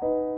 you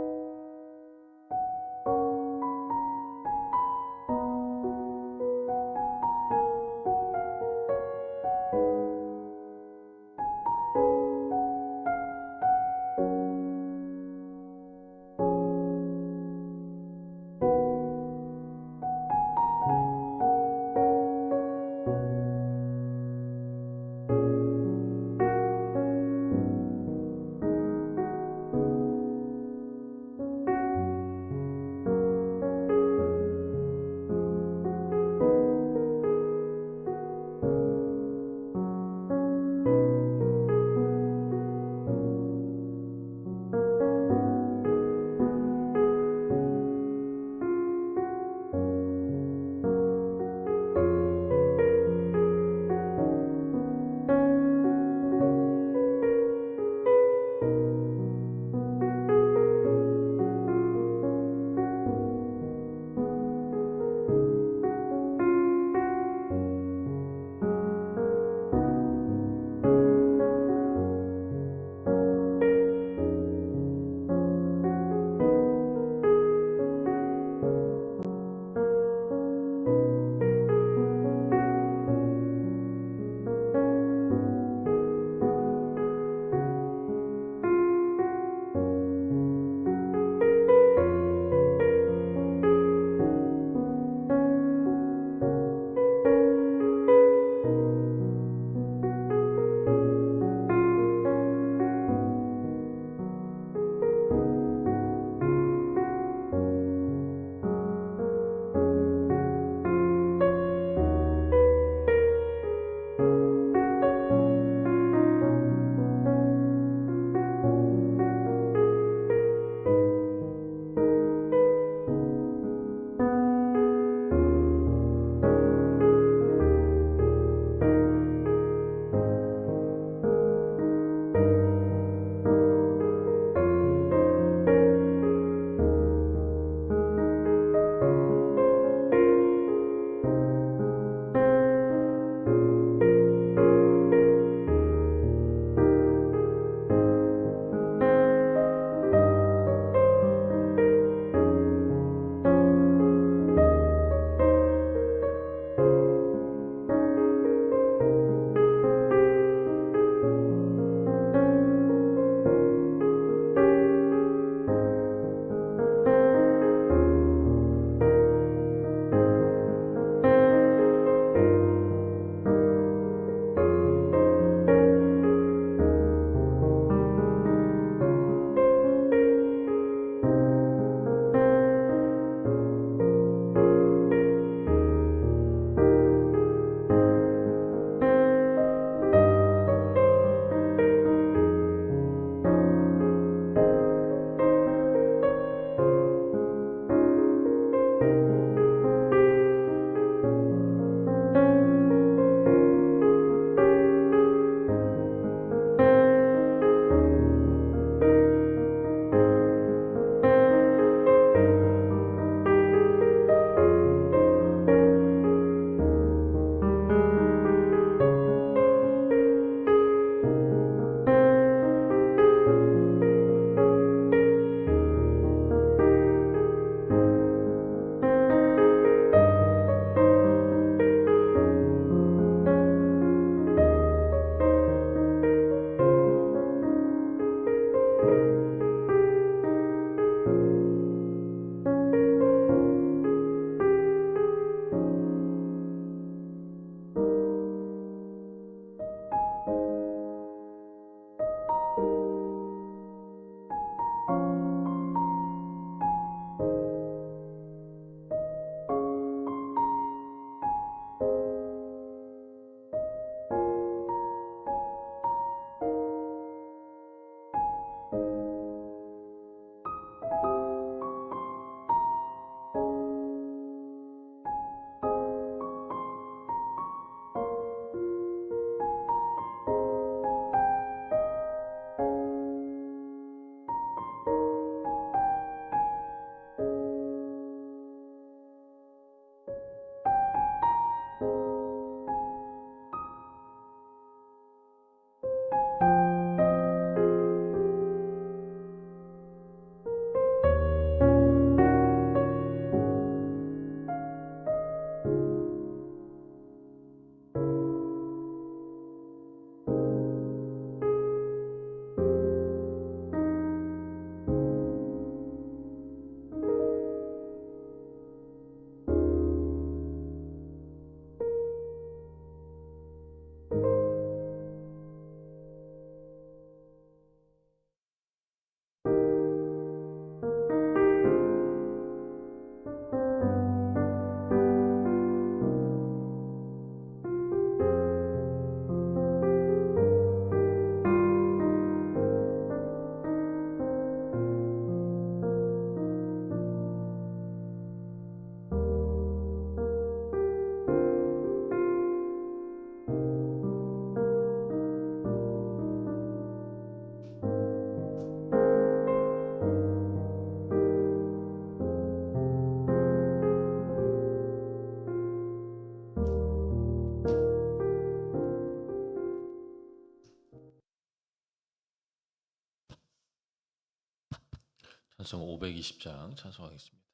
찬송 520장 찬송하겠습니다.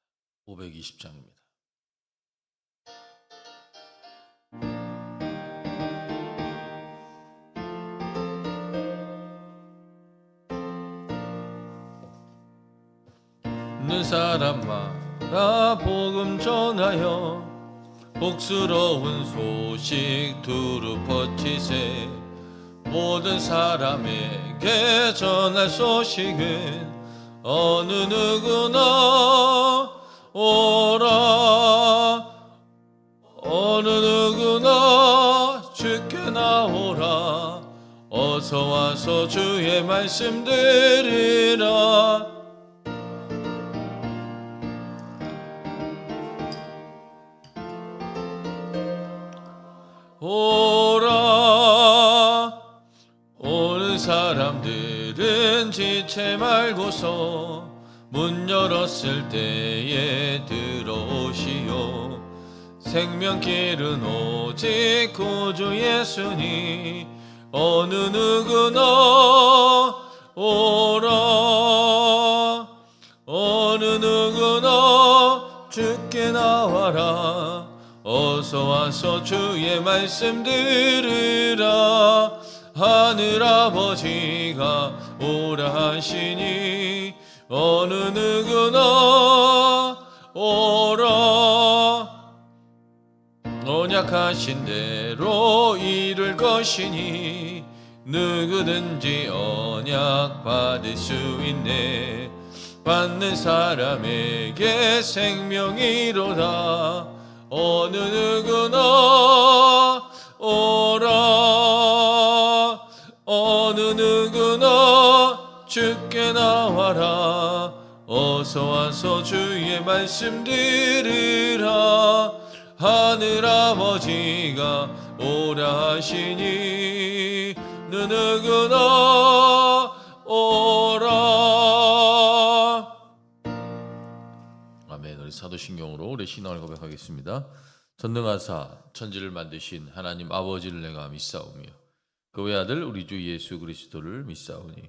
520장입니다. 있는 사람마다 복음 전하여 복스러운 소식 두루 퍼치세 모든 사람에게 전할 소식은 어느 누구나 오라. 어느 누구나 주께 나오라. 어서 와서 주의 말씀 들으라. 오라. 오는 사람들 은 지체 말고서 문 열었을 때에 들어오시오. 생명길은 오직 구주 예수니 어느 누구나 오라. 어느 누구나 주께 나와라. 어서 와서 주의 말씀 들으라. 하늘 아버지가 오라 하시니 어느 누구나 오라. 언약하신 대로 이룰 것이니 누구든지 언약 받을 수 있네. 받는 사람에게 생명이로다. 어느 누구나 와라 어서 와서 주의 말씀 들으라. 하늘 아버지가 오라 하시니 느 누구나 오라. 아멘. 우리 사도신경으로 우리 신앙을 고백하겠습니다. 전능하사 천지를 만드신 하나님 아버지를 내가 믿사오며 그 외아들 우리 주 예수 그리스도를 믿사오니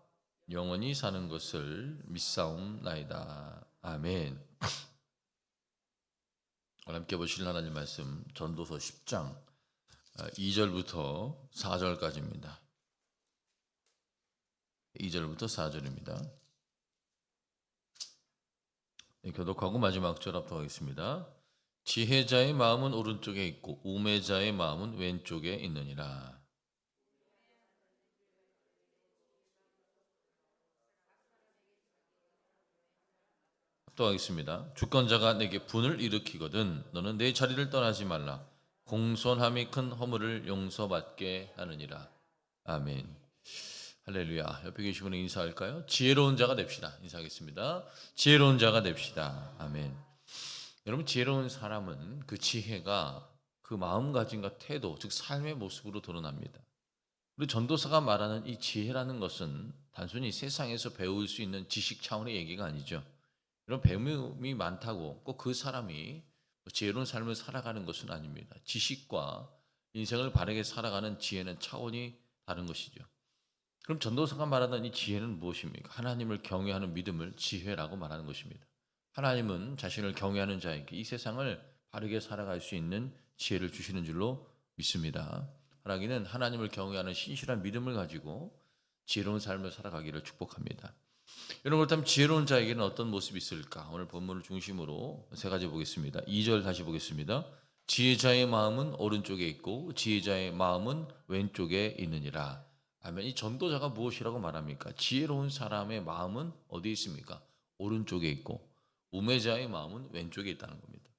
영원히 사는 것을 믿사옵나이다. 아멘. 함께 보실 하나님 말씀 전도서 10장 2절부터 4절까지입니다. 2절부터 4절입니다. 네, 교독하고 마지막 절 합독하겠습니다. 지혜자의 마음은 오른쪽에 있고 우매자의 마음은 왼쪽에 있느니라. 합독하겠습니다. 주권자가 내게 분을 일으키거든 너는 내 자리를 떠나지 말라. 공손함이 큰 허물을 용서받게 하느니라. 아멘. 할렐루야. 옆에 계신 분은 인사할까요? 지혜로운 자가 됩시다. 인사하겠습니다. 지혜로운 자가 됩시다. 아멘. 여러분 지혜로운 사람은 그 지혜가 그 마음가짐과 태도, 즉 삶의 모습으로 드러납니다. 우리 전도사가 말하는 이 지혜라는 것은 단순히 세상에서 배울 수 있는 지식 차원의 얘기가 아니죠. 이런 배움이 많다고 꼭 그 사람이 지혜로운 삶을 살아가는 것은 아닙니다. 지식과 인생을 바르게 살아가는 지혜는 차원이 다른 것이죠. 그럼 전도사가 말하는 이 지혜는 무엇입니까? 하나님을 경외하는 믿음을 지혜라고 말하는 것입니다. 하나님은 자신을 경외하는 자에게 이 세상을 바르게 살아갈 수 있는 지혜를 주시는 줄로 믿습니다. 하나님은 하나님을 경외하는 신실한 믿음을 가지고 지혜로운 삶을 살아가기를 축복합니다. 여러분 그렇다면 지혜로운 자에게는 어떤 모습이 있을까? 오늘 본문을 중심으로 세 가지 보겠습니다. 2절 다시 보겠습니다. 지혜자의 마음은 오른쪽에 있고 지혜자의 마음은 왼쪽에 있느니라. 아멘. 이 전도자가 무엇이라고 말합니까? 지혜로운 사람의 마음은 어디에 있습니까? 오른쪽에 있고 우매자의 마음은 왼쪽에 있다는 겁니다.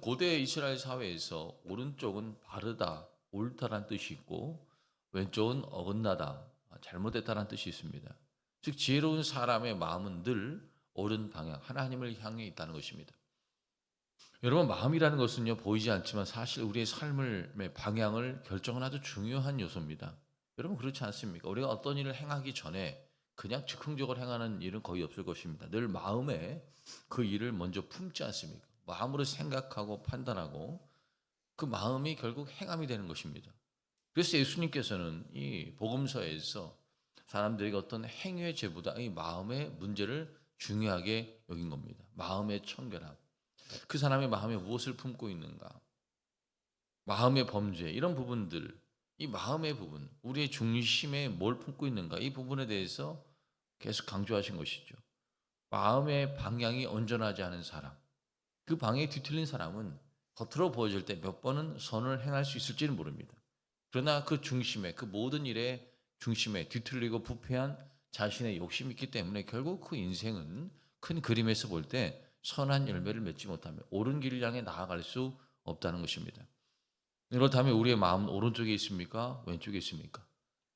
고대 이스라엘 사회에서 오른쪽은 바르다, 옳다란 뜻이 있고 왼쪽은 어긋나다, 잘못됐다는 뜻이 있습니다. 즉 지혜로운 사람의 마음은 늘 옳은 방향, 하나님을 향해 있다는 것입니다. 여러분 마음이라는 것은요 보이지 않지만 사실 우리의 삶의 방향을 결정하는 아주 중요한 요소입니다. 여러분 그렇지 않습니까? 우리가 어떤 일을 행하기 전에 그냥 즉흥적으로 행하는 일은 거의 없을 것입니다. 늘 마음에 그 일을 먼저 품지 않습니까? 마음으로 생각하고 판단하고 그 마음이 결국 행함이 되는 것입니다. 그래서 예수님께서는 이 복음서에서 사람들에게 어떤 행위의 죄보다 이 마음의 문제를 중요하게 여긴 겁니다. 마음의 청결함. 그 사람의 마음에 무엇을 품고 있는가? 마음의 범죄 이런 부분들 이 마음의 부분, 우리의 중심에 뭘 품고 있는가 이 부분에 대해서 계속 강조하신 것이죠. 마음의 방향이 온전하지 않은 사람, 그 방향이 뒤틀린 사람은 겉으로 보여질 때 몇 번은 선을 행할 수 있을지는 모릅니다. 그러나 그 중심에 그 모든 일의 중심에 뒤틀리고 부패한 자신의 욕심이 있기 때문에 결국 그 인생은 큰 그림에서 볼 때 선한 열매를 맺지 못하며 옳은 길을 향해 나아갈 수 없다는 것입니다. 그렇다면 우리의 마음은 오른쪽에 있습니까? 왼쪽에 있습니까?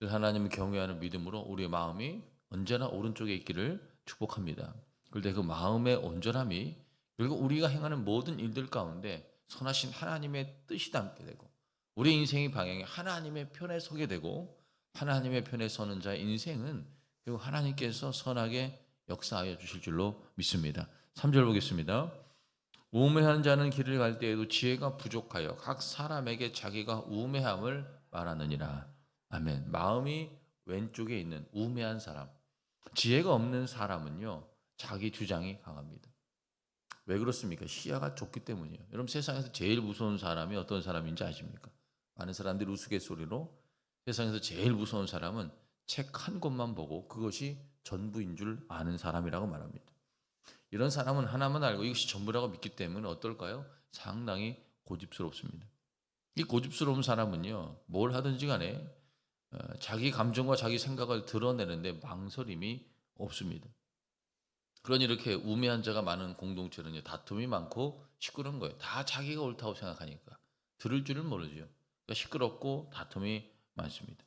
하나님을 경외하는 믿음으로 우리의 마음이 언제나 오른쪽에 있기를 축복합니다. 그런데 그 마음의 온전함이 그리고 우리가 행하는 모든 일들 가운데 선하신 하나님의 뜻이 담게 되고 우리 인생의 방향이 하나님의 편에 서게 되고 하나님의 편에 서는 자의 인생은 결국 하나님께서 선하게 역사하여 주실 줄로 믿습니다. 3절 보겠습니다. 우매한 자는 길을 갈 때에도 지혜가 부족하여 각 사람에게 자기가 우매함을 말하느니라. 아멘. 마음이 왼쪽에 있는 우매한 사람. 지혜가 없는 사람은요. 자기 주장이 강합니다. 왜 그렇습니까? 시야가 좁기 때문이에요. 여러분 세상에서 제일 무서운 사람이 어떤 사람인지 아십니까? 많은 사람들이 우스갯소리로 세상에서 제일 무서운 사람은 책 한 권만 보고 그것이 전부인 줄 아는 사람이라고 말합니다. 이런 사람은 하나만 알고 이것이 전부라고 믿기 때문에 어떨까요? 상당히 고집스럽습니다. 이 고집스러운 사람은요, 뭘 하든지 간에 어, 자기 감정과 자기 생각을 드러내는데 망설임이 없습니다. 그러니 이렇게 우매한 자가 많은 공동체는요, 다툼이 많고 시끄러운 거예요. 다 자기가 옳다고 생각하니까. 들을 줄은 모르죠. 그러니까 시끄럽고 다툼이 많습니다.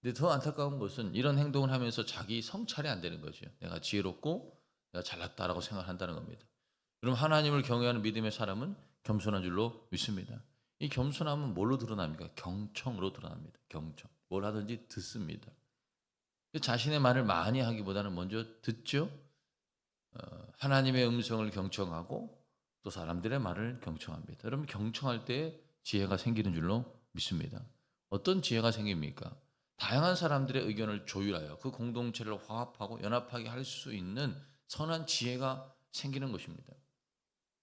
근데 더 안타까운 것은 이런 행동을 하면서 자기 성찰이 안 되는 거죠. 내가 지혜롭고 내가 잘났다라고 생각한다는 겁니다. 그럼 하나님을 경외하는 믿음의 사람은 겸손한 줄로 믿습니다. 이 겸손함은 뭘로 드러납니까? 경청으로 드러납니다. 경청. 뭘 하든지 듣습니다. 자신의 말을 많이 하기보다는 먼저 듣죠. 어, 하나님의 음성을 경청하고 또 사람들의 말을 경청합니다. 여러분 경청할 때 지혜가 생기는 줄로 믿습니다. 어떤 지혜가 생깁니까? 다양한 사람들의 의견을 조율하여 그 공동체를 화합하고 연합하게 할 수 있는 선한 지혜가 생기는 것입니다.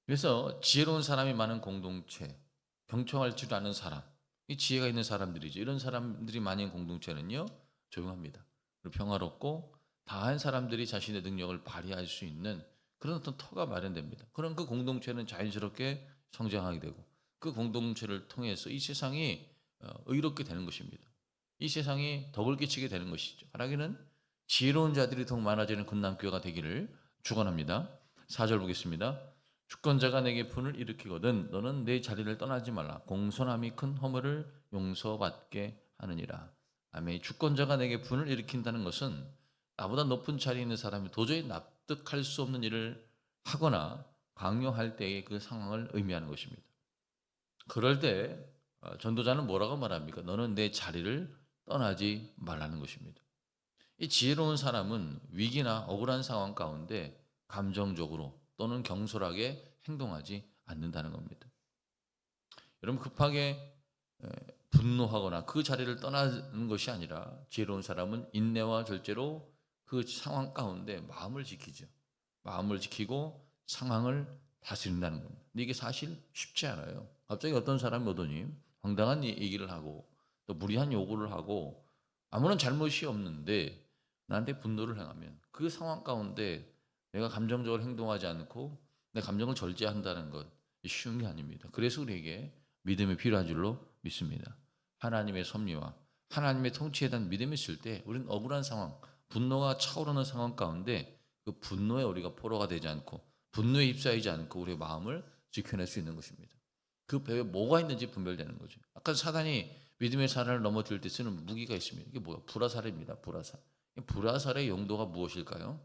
그래서 지혜로운 사람이 많은 공동체, 경청할 줄 아는 사람, 이 지혜가 있는 사람들이죠. 이런 사람들이 많은 공동체는요, 조용합니다. 그리고 평화롭고 다한 사람들이 자신의 능력을 발휘할 수 있는 그런 어떤 터가 마련됩니다. 그럼 그 공동체는 자연스럽게 성장하게 되고 그 공동체를 통해서 이 세상이 어, 의롭게 되는 것입니다. 이 세상이 덕을 끼치게 되는 것이죠. 하나님은 지혜로운 자들이 더욱 많아지는 군남교회가 되기를 축원합니다. 4절 보겠습니다. 주권자가 내게 분을 일으키거든 너는 내 자리를 떠나지 말라. 공손함이 큰 허물을 용서받게 하느니라. 아멘. 주권자가 내게 분을 일으킨다는 것은 나보다 높은 자리에 있는 사람이 도저히 납득할 수 없는 일을 하거나 강요할 때의 그 상황을 의미하는 것입니다. 그럴 때 어, 전도자는 뭐라고 말합니까? 너는 내 자리를 떠나지 말라는 것입니다. 이 지혜로운 사람은 위기나 억울한 상황 가운데 감정적으로 또는 경솔하게 행동하지 않는다는 겁니다. 여러분 급하게 에, 분노하거나 그 자리를 떠나는 것이 아니라 지혜로운 사람은 인내와 절제로 그 상황 가운데 마음을 지키죠. 마음을 지키고 상황을 다스린다는 겁니다. 근데 이게 사실 쉽지 않아요. 갑자기 어떤 사람이 오더니 황당한 얘기를 하고 또 무리한 요구를 하고 아무런 잘못이 없는데 나한테 분노를 행하면 그 상황 가운데 내가 감정적으로 행동하지 않고 내 감정을 절제한다는 것 쉬운 게 아닙니다. 그래서 우리에게 믿음이 필요한 줄로 믿습니다. 하나님의 섭리와 하나님의 통치에 대한 믿음이 있을 때 우리는 억울한 상황, 분노가 차오르는 상황 가운데 그 분노에 우리가 포로가 되지 않고 분노에 휩싸이지 않고 우리의 마음을 지켜낼 수 있는 것입니다. 그 배에 뭐가 있는지 분별되는 거죠. 아까 사단이 믿음의 사람을 넘어뜨릴 때 쓰는 무기가 있습니다. 이게 뭐야? 불화살입니다. 불화살. 이 불화살의 용도가 무엇일까요?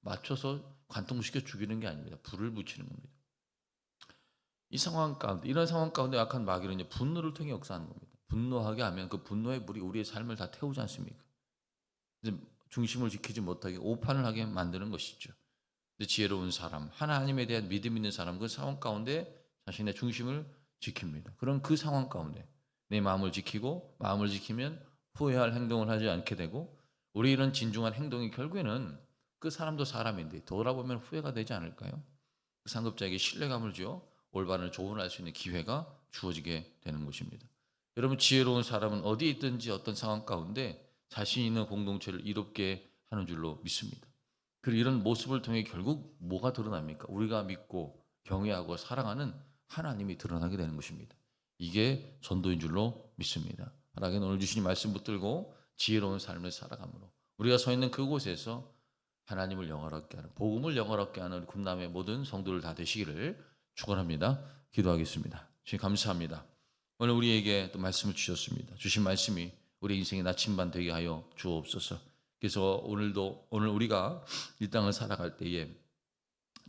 맞춰서 관통시켜 죽이는 게 아닙니다. 불을 붙이는 겁니다. 이 상황 가운데 이런 상황 가운데 약한 마귀는 이제 분노를 통해 역사하는 겁니다. 분노하게 하면 그 분노의 물이 우리의 삶을 다 태우지 않습니까? 중심을 지키지 못하게 오판을 하게 만드는 것이죠. 지혜로운 사람, 하나님에 대한 믿음 있는 사람 그 상황 가운데 자신의 중심을 지킵니다. 그럼 그 상황 가운데 내 마음을 지키고 마음을 지키면 후회할 행동을 하지 않게 되고 우리 이런 진중한 행동이 결국에는 그 사람도 사람인데 돌아보면 후회가 되지 않을까요? 그 상급자에게 신뢰감을 주어 올바른 조언할 수 있는 기회가 주어지게 되는 것입니다. 여러분 지혜로운 사람은 어디 있든지 어떤 상황 가운데 자신 있는 공동체를 이롭게 하는 줄로 믿습니다. 그리고 이런 모습을 통해 결국 뭐가 드러납니까? 우리가 믿고 경외하고 사랑하는 하나님이 드러나게 되는 것입니다. 이게 전도인 줄로 믿습니다. 하나님 오늘 주신 말씀 붙들고 지혜로운 삶을 살아감으로 우리가 서 있는 그곳에서 하나님을 영화롭게 하는 복음을 영화롭게 하는 군남의 모든 성도들 다 되시기를 축원합니다. 기도하겠습니다. 주님 감사합니다. 오늘 우리에게 또 말씀을 주셨습니다. 주신 말씀이 우리 인생의 나침반 되게 하여 주옵소서. 그래서 오늘도 오늘 우리가 이 땅을 살아갈 때에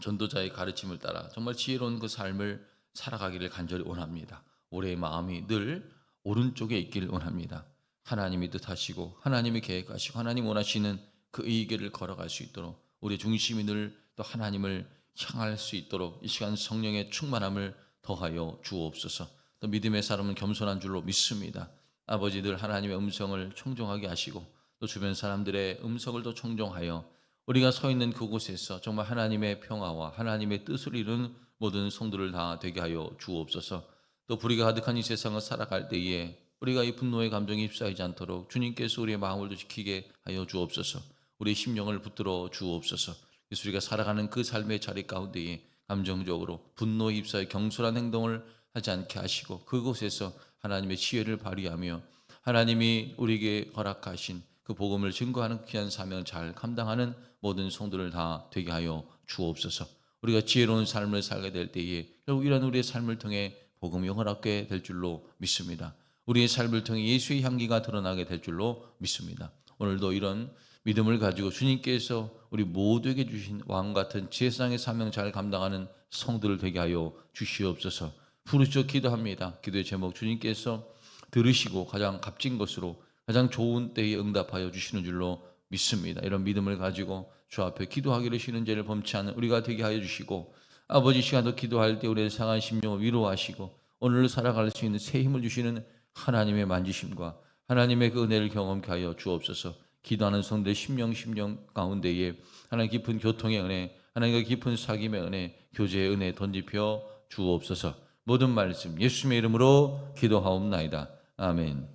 전도자의 가르침을 따라 정말 지혜로운 그 삶을 살아가기를 간절히 원합니다. 올해의 마음이 늘 오른쪽에 있기를 원합니다. 하나님이 뜻하시고 하나님이 계획하시고 하나님 원하시는 그이 길을 걸어갈 수 있도록 우리 중심이 늘 또 하나님을 향할 수 있도록 이 시간 성령의 충만함을 더하여 주옵소서. 또 믿음의 사람은 겸손한 줄로 믿습니다. 아버지들 하나님의 음성을 청종하게 하시고 또 주변 사람들의 음성을 더 청종하여 우리가 서 있는 그곳에서 정말 하나님의 평화와 하나님의 뜻을 이룬 모든 성도를 다 되게 하여 주옵소서. 또 불의가 가득한 이 세상을 살아갈 때에 우리가 이 분노의 감정에 휩싸이지 않도록 주님께서 우리의 마음을 도 지키게 하여 주옵소서. 우리의 심령을 붙들어 주옵소서. 그래서 우리가 살아가는 그 삶의 자리 가운데에 감정적으로 분노에 휩싸여 경솔한 행동을 하지 않게 하시고 그곳에서 하나님의 지혜를 발휘하며 하나님이 우리에게 허락하신 그 복음을 증거하는 귀한 사명을 잘 감당하는 모든 성도를 다 되게 하여 주옵소서. 우리가 지혜로운 삶을 살게 될 때에 결국 이런 우리의 삶을 통해 복음이 허락게 될 줄로 믿습니다. 우리의 삶을 통해 예수의 향기가 드러나게 될 줄로 믿습니다. 오늘도 이런 믿음을 가지고 주님께서 우리 모두에게 주신 왕 같은 제사장의 사명 잘 감당하는 성도를 되게 하여 주시옵소서. 부르짖어 기도합니다. 기도의 제목 주님께서 들으시고 가장 값진 것으로 가장 좋은 때에 응답하여 주시는 줄로 믿습니다. 이런 믿음을 가지고 주 앞에 기도하기를 쉬는 죄를 범치 않는 우리가 되게 하여 주시고 아버지 시간도 기도할 때 우리의 상한 심령을 위로하시고 오늘을 살아갈 수 있는 새 힘을 주시는 하나님의 만지심과 하나님의 그 은혜를 경험케 하여 주옵소서. 기도하는 성대 심령 심령 가운데에 하나님 깊은 교통의 은혜, 하나님과 깊은 사귐의 은혜, 교제의 은혜 던지펴 주옵소서. 모든 말씀 예수님의 이름으로 기도하옵나이다. 아멘.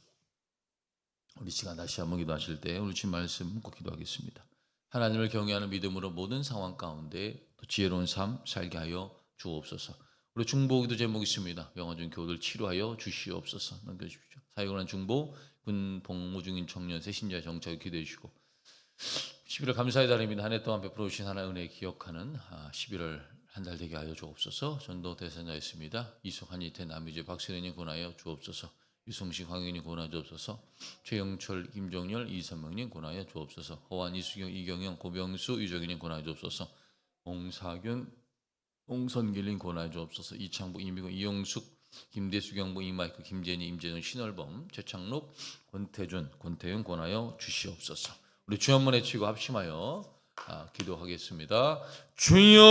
우리 시간 다시 한번 기도하실 때 오늘 주신 말씀 꼭 기도하겠습니다. 하나님을 경외하는 믿음으로 모든 상황 가운데 또 지혜로운 삶 살게 하여 주옵소서. 우리 중보기도 제목 있습니다. 영화 중 교들 치료하여 주시옵소서. 남겨주십시오. 사역을 한 중보, 군 복무 중인 청년, 세신자 정착 기도해 주시고 11월 감사의 달입니다. 한 해 동안 베풀어 주신 하나의 은혜 기억하는 11월 한 달 되게 하여 주옵소서. 전도 대선자였습니다. 이숙 한이태 남유재 박세린이 권하여 주옵소서. 유성식 황윤이 권하여 주옵소서. 최영철 김종열 이선명님 권하여 주옵소서. 허완 이수경 이경영 고병수 유정인님 권하여 주옵소서. 옹사균 옹선길님 권하여 주옵소서. 이창부 이미고 이용숙 김대수 경부 이마이크 김재니 임재준 신월범 최창록 권태준 권태윤 권하여 주시옵소서. 우리 주 한 번 외치고 합심하여 아, 기도하겠습니다. 주여